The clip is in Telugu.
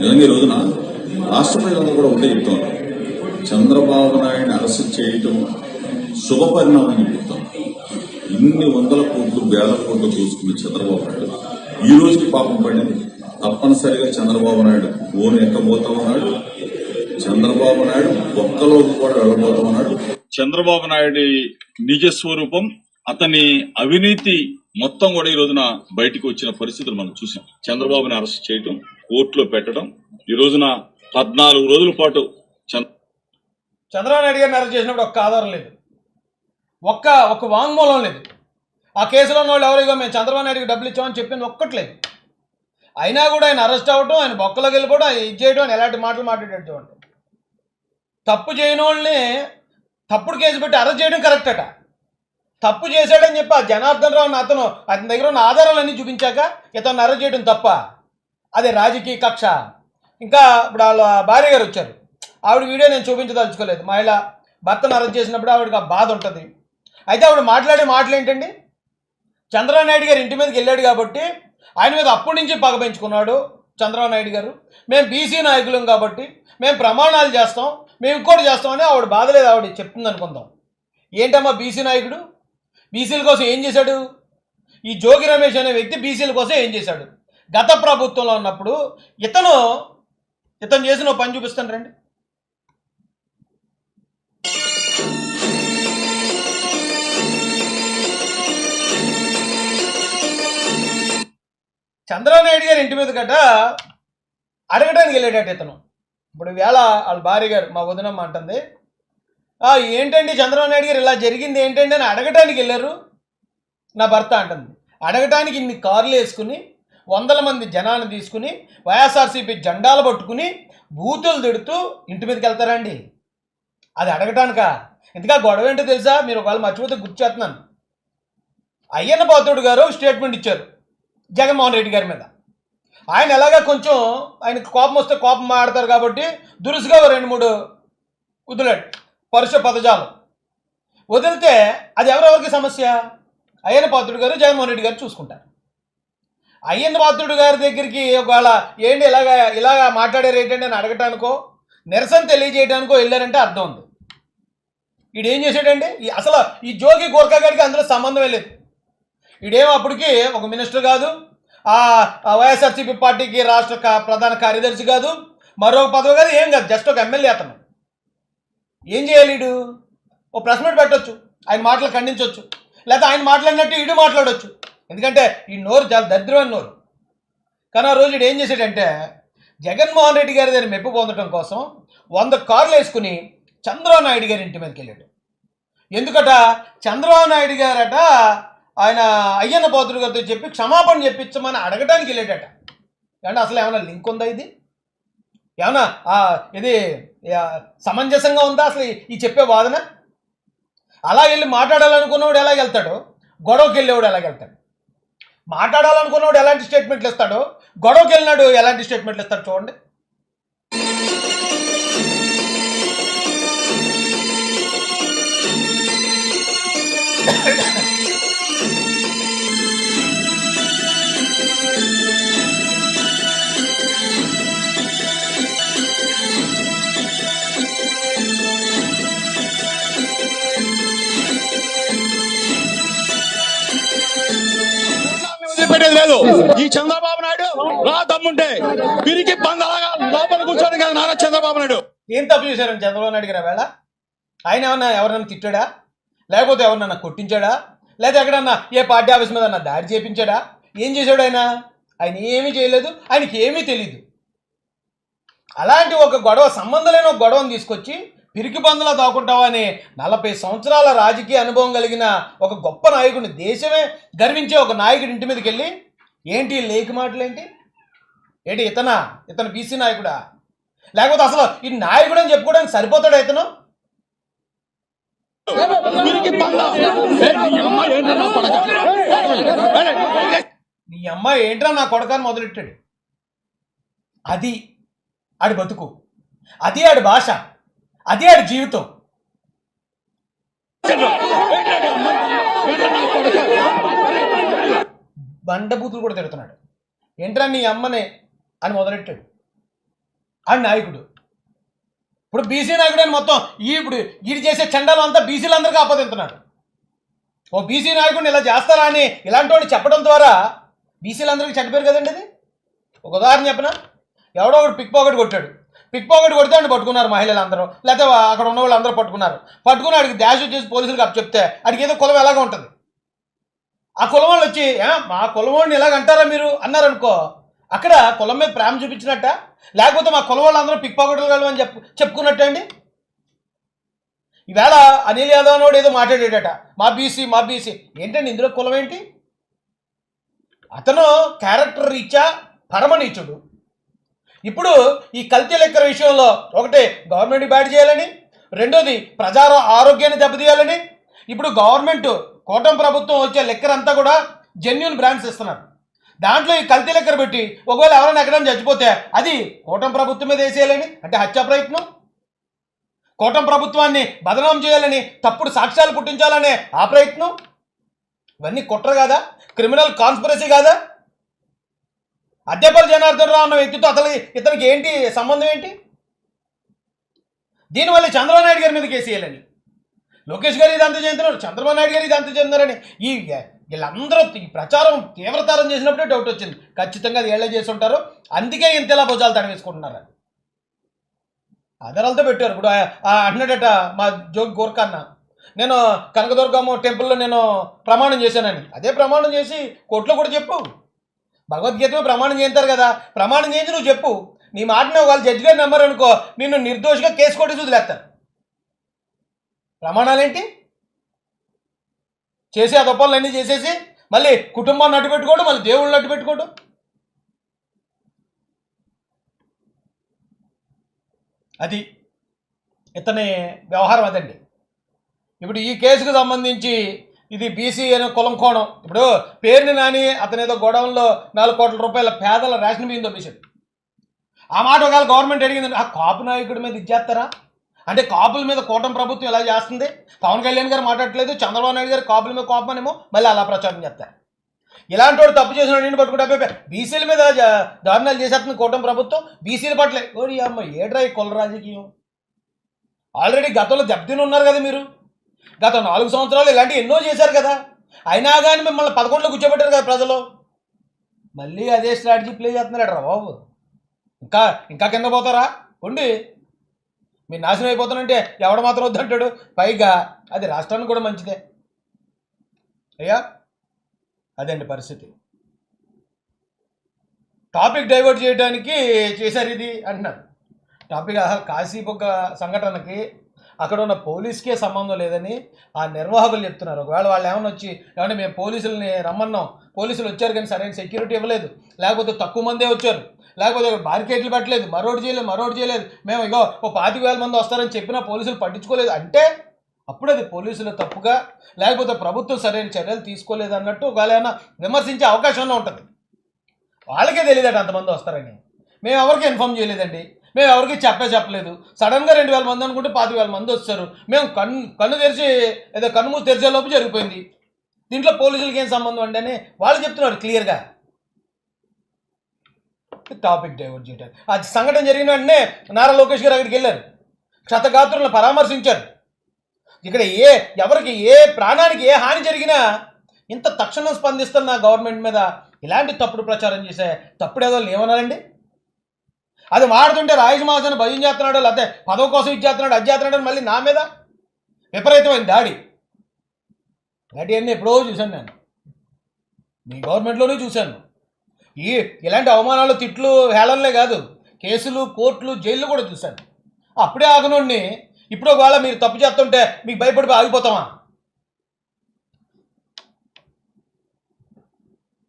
ఇలాగే ఈ రోజున? రాష్ట్ర ప్రజలందరూ కూడా ఒకటే చెప్తాను చంద్రబాబు నాయుడిని అరెస్ట్ చేయటం శుభ పరిణామం అని చెప్తాం. ఇన్ని వందల కోట్లు వేల కోట్లు చూసుకున్న చంద్రబాబు నాయుడు. ఈ రోజుకి పాపం పడింది. తప్పనిసరిగా చంద్రబాబు నాయుడు ఫోన్ ఎక్కబోతా ఉన్నాడు చంద్రబాబు నాయుడు ఒక్కలోకి కూడా వెళ్ళబోతా ఉన్నాడు చంద్రబాబు నాయుడి నిజ స్వరూపం అతని అవినీతి మొత్తం కూడా ఈ రోజున బయటికి వచ్చిన పరిస్థితులు మనం చూసాం. చంద్రబాబుని అరెస్ట్ చేయటం కోర్టులో పెట్టడం. ఈ రోజున పద్నాలుగు రోజుల పాటు చంద్ర చంద్రబాబు నాయుడు గారిని అరెస్ట్ చేసినప్పుడు ఒక్క ఆధారం లేదు. ఒక్క ఒక్క వాంగ్మూలం లేదు. ఆ కేసులో ఉన్న వాళ్ళు ఎవరిగో మేము చంద్రబాబు నాయుడుకి డబ్బులు ఇచ్చామని చెప్పింది ఒక్కట్లేదు అయినా కూడా ఆయన అరెస్ట్ అవ్వడం ఆయన బొక్కలోకి వెళ్ళిపోవడం ఆయన ఇది చేయడం ఎలాంటి మాటలు మాట్లాడేటట్టు తప్పు చేయని వాళ్ళని తప్పుడు కేసు పెట్టి అరెస్ట్ చేయడం కరెక్ట్ అట. తప్పు చేశాడని చెప్పి ఆ జనార్దన్ రావు అతను అతని దగ్గర ఉన్న ఆధారాలన్నీ చూపించాక ఇతను అరెస్ట్ చేయడం తప్ప అదే రాజకీయ కక్ష. ఇంకా ఇప్పుడు వాళ్ళ భార్య గారు వచ్చారు. ఆవిడ వీడియో నేను చూపించదలుచుకోలేదు. మహిళ భర్తను అరెస్ట్ చేసినప్పుడు ఆవిడకి ఆ బాధ ఉంటుంది. అయితే ఆవిడ మాట్లాడే మాటలు ఏంటండి? చంద్రబాబు నాయుడు గారు ఇంటి మీదకి వెళ్ళాడు కాబట్టి ఆయన మీద అప్పటి నుంచి పగ పెంచుకున్నాడు చంద్రబాబు నాయుడు గారు. మేము బీసీ నాయకులం కాబట్టి మేము ప్రమాణాలు చేస్తాం మేము ఇంకోటి చేస్తామని ఆవిడ బాధ లేదు. ఆవిడ చెప్తుంది అనుకుందాం. ఏంటమ్మా బీసీ నాయకుడు? బీసీల కోసం ఏం చేశాడు? ఈ జోగి రమేష్ అనే వ్యక్తి బీసీల కోసం ఏం చేశాడు? గత ప్రభుత్వంలో ఉన్నప్పుడు ఇతను ఇతను చేసిన పని చూపిస్తాను రండి. చంద్రబాబు నాయుడు గారి ఇంటి మీద గట అడగడానికి వెళ్ళేటట్టు ఇతను. ఇప్పుడు వేళ వాళ్ళ భార్య గారు మా వదినమ్మ అంటుంది ఏంటండి చంద్రబాబు నాయుడు గారు ఇలా జరిగింది ఏంటండి అని అడగటానికి వెళ్ళారు? నా భర్త అంటుంది. అడగటానికి ఇన్ని కార్లు వేసుకుని వందల మంది జనాన్ని తీసుకుని వైఎస్ఆర్సీపీ జెండాలు పట్టుకుని బూతులు తిడుతూ ఇంటి మీదకి వెళ్తారండి. అది అడగటానికా? ఇంతగా గొడవ ఏంటో తెలుసా? మీరు ఒకవేళ మర్చిపోతే గుర్తు చేస్తున్నాను. అయ్యన్న పాత్రుడు గారు స్టేట్మెంట్ ఇచ్చారు జగన్మోహన్ రెడ్డి గారి మీద. ఆయన ఎలాగా కొంచెం ఆయన కోపం వస్తే కోపం మాడతారు కాబట్టి దురుసుగా రెండు మూడు వదిలాడు పరుష పదజాలం. వదిలితే అది ఎవరెవరికి సమస్య? అయ్యన్న పాత్రుడు గారు జగన్మోహన్ రెడ్డి గారు చూసుకుంటారు. అయ్యన్న పాత్రుడు గారి దగ్గరికి ఒకవేళ ఏంటి ఇలాగా ఇలాగా మాట్లాడారు ఏంటంటే అని అడగటానికో నిరసన తెలియజేయడానికో వెళ్ళారంటే అర్థం ఉంది. ఈడు ఏం చేశాడండి? ఈ అసలు ఈ జోగి గోర్ఖా గారికి అందులో సంబంధమే లేదు. ఈడేమో అప్పటికి ఒక మినిస్టర్ కాదు ఆ వైఎస్ఆర్సీపీ పార్టీకి రాష్ట్ర ప్రధాన కార్యదర్శి కాదు మరో పదవి కాదు ఏం కాదు జస్ట్ ఒక ఎమ్మెల్యే అతను. ఏం చేయాలి ఈడు? ఓ ప్రెస్ మీట్ పెట్టొచ్చు ఆయన మాటలు ఖండించవచ్చు లేకపోతే ఆయన మాట్లాడినట్టు ఈడు మాట్లాడొచ్చు. ఎందుకంటే ఈ నోరు చాలా దరిద్రమైన నోరు. కానీ ఆ రోజు ఏం చేశాడంటే జగన్మోహన్ రెడ్డి గారి దగ్గర మెప్పు పొందడం కోసం వంద కార్లు వేసుకుని చంద్రబాబు నాయుడు గారి ఇంటి మీదకి వెళ్ళాడు. ఎందుకట? చంద్రబాబు నాయుడు గారట ఆయన అయ్యన్న పోతుడు గారితో చెప్పి క్షమాపణ చెప్పించమని అడగడానికి వెళ్ళాడట. అంటే అసలు ఏమైనా లింక్ ఉందా ఇది? ఏమన్నా ఆ, ఇది సమంజసంగా ఉందా అసలు ఈ- ఈ చెప్పే వాదన? అలా వెళ్ళి మాట్లాడాలనుకున్నవాడు ఎలా వెళ్తాడు గొడవకి వెళ్ళేవాడు ఎలా వెళ్తాడు మాట్లాడాలనుకున్నవాడు ఎలాంటి స్టేట్మెంట్లు ఇస్తాడు? గొడవకి వెళ్ళినాడు ఎలాంటి స్టేట్మెంట్లు ఇస్తాడు చూడండి. లేదు. ఈ చంద్రబాబు నాయుడు రా దమ్ముంటే పిరికి పందలాగా లోపల కూర్చోని కదా నారా చంద్రబాబు నాయుడు. ఏం తప్పు చేశారని చంద్రబాబు నాయుడు గారు వేళ? ఆయన ఏమన్నా ఎవరన్నా తిట్టాడా? లేకపోతే ఎవరినన్నా కొట్టించాడా? లేదా ఎక్కడన్నా ఏ పార్టీ ఆఫీస్ మీద అన్న దాడి చేపించాడా? ఏం చేశాడు ఆయన? ఆయన ఏమీ చేయలేదు ఆయనకి ఏమీ తెలియదు అలాంటి ఒక గొడవ సంబంధం లేని ఒక గొడవను తీసుకొచ్చి పిరికి పందులా దాక్కుంటావని అని నలభై సంవత్సరాల రాజకీయ అనుభవం కలిగిన ఒక గొప్ప నాయకుడిని దేశమే గర్వించే ఒక నాయకుడి ఇంటి మీదకి వెళ్ళి ఏంటి లేకి మాటలు ఏంటి ఏంటి ఇతనా ఇతను బీసీ నాయకుడా? లేకపోతే అసలు ఈ నాయకుడు అని చెప్పుకోవడానికి సరిపోతాడు ఇతను? నీ అమ్మాయి ఏంట్రా నా కొడకాన్ని మొదలెట్టాడు? అది ఆడి బతుకు. అది ఆడి భాష. అది ఆడి జీవితం. బండబూతులు కూడా తిడుతున్నాడు. ఏంట్రా నీ అమ్మనే అని మొదలెట్టాడు. ఆ నాయకుడు. ఇప్పుడు బీసీ నాయకుడు అని మొత్తం ఈ ఇప్పుడు ఈడు చేసే చండాలు అంతా బీసీలందరికీ ఆపదింటున్నాడు ఓ బీసీ నాయకుడిని ఇలా చేస్తారా అని ఇలాంటి వాడిని చెప్పడం ద్వారా బీసీలందరికీ చెడ్డపేరు కదండి అది ఒక ఉదాహరణ చెప్పనా? ఎవడో ఒకడు పిక్ పాకెట్ కొట్టాడు. పిక్ పాకెట్ కొడితే అని పట్టుకున్నారు మహిళలు అందరూ లేకపోతే అక్కడ ఉన్న వాళ్ళు అందరూ పట్టుకున్నారు. పట్టుకుని వాడికి డాష్ వచ్చేసి పోలీసులకు అప్పు చెప్తే వాడికి ఏదో కులం ఎలాగ ఉంటుంది. ఆ కులం వాళ్ళు వచ్చి మా కులం వాడిని ఇలాగ అంటారా మీరు? అన్నారనుకో అక్కడ కులం మీద ప్రేమ చూపించినట్ట? లేకపోతే మా కులం వాళ్ళందరూ పిక్ పాకెట్లు అని చెప్పు చెప్పుకున్నట్ట అండి? ఈవేళ అనిల్ యాదవ్ నోడు ఏదో మాట్లాడేటట మా బీసీ మా బీసీ. ఏంటండి ఇందులో కులం ఏంటి? అతను క్యారెక్టర్ రీత్యా పరమనీచుడు. ఇప్పుడు ఈ కల్తీ లెక్కల విషయంలో ఒకటి గవర్నమెంట్ బ్యాడ్ చేయాలని రెండోది ప్రజా ఆరోగ్యాన్ని దెబ్బతీయాలని. ఇప్పుడు గవర్నమెంట్ కూటమి ప్రభుత్వం వచ్చే లెక్కర్ అంతా కూడా జెన్యున్ బ్రాండ్స్ ఇస్తున్నారు. దాంట్లో ఈ కల్తీ లెక్కర పెట్టి ఒకవేళ ఎవరైనా ఎక్కడైనా చచ్చిపోతే అది కూటమి ప్రభుత్వం మీద వేసేయాలని అంటే హత్యా ప్రయత్నం? కూటమి ప్రభుత్వాన్ని బదనాం చేయాలని తప్పుడు సాక్ష్యాలు పుట్టించాలనే ఆ ప్రయత్నం? ఇవన్నీ కుట్ర కాదా? క్రిమినల్ కాన్స్పిరసీ కాదా? అద్దెపల్లి జనార్దన్ రావు అన్న వ్యక్తితో అతని ఇతనికి ఏంటి సంబంధం ఏంటి? దీనివల్ల చంద్రబాబు నాయుడు గారి మీద కేసు వేయాలని లోకేష్ గారు ఇది అంత చెందుతున్నారు చంద్రబాబు నాయుడు గారు ఇది అంత చెందుతున్నారని ఈ వీళ్ళందరూ ఈ ప్రచారం తీవ్రతరం చేసినప్పుడే డౌట్ వచ్చింది. ఖచ్చితంగా అది ఏళ్ళే చేసి ఉంటారు. అందుకే ఇంతలా భుజాలు తడవేసుకుంటున్నారు. ఆధారాలతో పెట్టారు. ఇప్పుడు ఆ- అంటున్నాడట మా జోగి గోర్ఖాన్న. నేను కనకదుర్గమ్మ టెంపుల్లో నేను ప్రమాణం చేశానని. అదే ప్రమాణం చేసి కోర్టులో కూడా చెప్పు. భగవద్గీత ప్రమాణం చేస్తారు కదా. ప్రమాణం చేసి నువ్వు చెప్పు. నీ మాటని వాళ్ళు జడ్జి గారి నెంబర్ అనుకో నిన్ను నిర్దోషిగా కేసు కొట్టి వదిలేస్తారు. ప్రమాణాలేంటి? చేసి ఆ చేసేసి మళ్ళీ కుటుంబాన్ని అడ్డు పెట్టుకోవడం మళ్ళీ దేవుళ్ళని అడ్డు పెట్టుకోవడం అది ఇతని వ్యవహారం అదండి. ఇప్పుడు ఈ కేసుకు సంబంధించి ఇది బీసీ అనే కులం కోణం. ఇప్పుడు పేరుని నాని అతను ఏదో గొడవల్లో నాలుగు కోట్ల రూపాయల పేదల రేషన్ బియ్యం దొబ్బేశాడు. ఆ మాట ఒకవేళ గవర్నమెంట్ అడిగిందండి ఆ కాపు నాయకుడి మీద ఇచ్చేస్తారా? అంటే కాపుల మీద కూటమి ప్రభుత్వం ఎలా చేస్తుంది? పవన్ కళ్యాణ్ గారు మాట్లాడట్లేదు చంద్రబాబు నాయుడు గారు కాపుల మీద కోపమనేమో మళ్ళీ అలా ప్రచారం చేస్తారు. ఇలాంటి వాడు తప్పు చేసిన నేను పట్టుకుంటే బీసీల మీద దారుణాలు చేసేస్తుంది కూటమి ప్రభుత్వం బీసీల పట్లే. ఓడి అమ్మ ఏడ్రా ఈ కుల రాజకీయం? ఆల్రెడీ గతంలో దెబ్బతిని ఉన్నారు కదా మీరు. గత నాలుగు సంవత్సరాలు ఇలాంటివి ఎన్నో చేశారు కదా. అయినా కానీ మిమ్మల్ని పదకొండులో కూర్చోబెట్టారు కదా ప్రజలు. మళ్ళీ అదే స్ట్రాటజీ ప్లే చేస్తున్నాడు రా బాబు. ఇంకా ఇంకా కింద పోతారా? ఉండి. మీరు నాశనం అయిపోతానంటే ఎవడు మాత్రం వద్దంటాడు పైగా అది రాష్ట్రానికి కూడా మంచిదే. అయ్యా అదండి పరిస్థితి. టాపిక్ డైవర్ట్ చేయడానికి చేశారు ఇది అంటున్నారు. టాపిక్ అసలు కాశీబొగ్గ సంఘటనకి అక్కడ ఉన్న పోలీస్కే సంబంధం లేదని ఆ నిర్వాహకులు చెప్తున్నారు. ఒకవేళ వాళ్ళు ఏమైనా వచ్చి ఏమంటే మేము పోలీసుల్ని రమ్మన్నాం. పోలీసులు వచ్చారు కానీ సరైన సెక్యూరిటీ ఇవ్వలేదు. లేకపోతే తక్కువ మందే వచ్చారు. లేకపోతే మార్కెట్లు పెట్టలేదు మరోటి చేయలేదు మరోటి చేయలేదు. మేము ఇగో ఓ పాతిక వేల మంది వస్తారని చెప్పినా పోలీసులు పట్టించుకోలేదు. అంటే అప్పుడు అది పోలీసులు తప్పుగా లేకపోతే ప్రభుత్వం సరైన చర్యలు తీసుకోలేదు అన్నట్టు ఒకవేళ విమర్శించే అవకాశంలో ఉంటుంది. వాళ్ళకే తెలియదండి అంతమంది వస్తారని. మేము ఎవరికి ఇన్ఫామ్ చేయలేదండి. మేము ఎవరికి చెప్పే చెప్పలేదు. సడన్గా రెండు వేల మంది అనుకుంటే పాతి వేల మంది వచ్చారు మేము కన్ను కన్ను తెరిచి ఏదో కన్ను మూసి జరిగిపోయింది. దీంట్లో పోలీసులకి ఏం సంబంధం అండి అని వాళ్ళు చెప్తున్నారు క్లియర్గా. టాపిక్ డైవర్ట్ చేయడం ఆ సంఘటన జరిగిన వెంటనే నారా లోకేష్ గారు అక్కడికి వెళ్ళారు. క్షతగాత్రులను పరామర్శించారు. ఇక్కడ ఏ ఎవరికి ఏ ప్రాణానికి ఏ హాని జరిగినా ఇంత తక్షణం స్పందిస్తున్న గవర్నమెంట్ మీద ఇలాంటి తప్పుడు ప్రచారం చేసే తప్పుడు ఏదో ఏమన్నారండి? అది మాడుతుంటే రాయజమాసాన్ని భయం చేస్తున్నాడు లేకపోతే పదవి కోసం ఇచ్చేస్తున్నాడు అది చేస్తున్నాడు మళ్ళీ నా మీద? విపరీతమైన దాడి. ఇలాంటివన్నీ ఎప్పుడో చూశాను నేను. మీ గవర్నమెంట్లోనే చూశాను. ఈ ఇలాంటి అవమానాలు తిట్లు హేళనలే కాదు. కేసులు కోర్టులు జైళ్ళు కూడా చూశాను. అప్పుడే ఆగనోడిని. ఇప్పుడు ఒకవేళ మీరు తప్పు చేస్తుంటే మీకు భయపడిపోయి ఆగిపోతామా?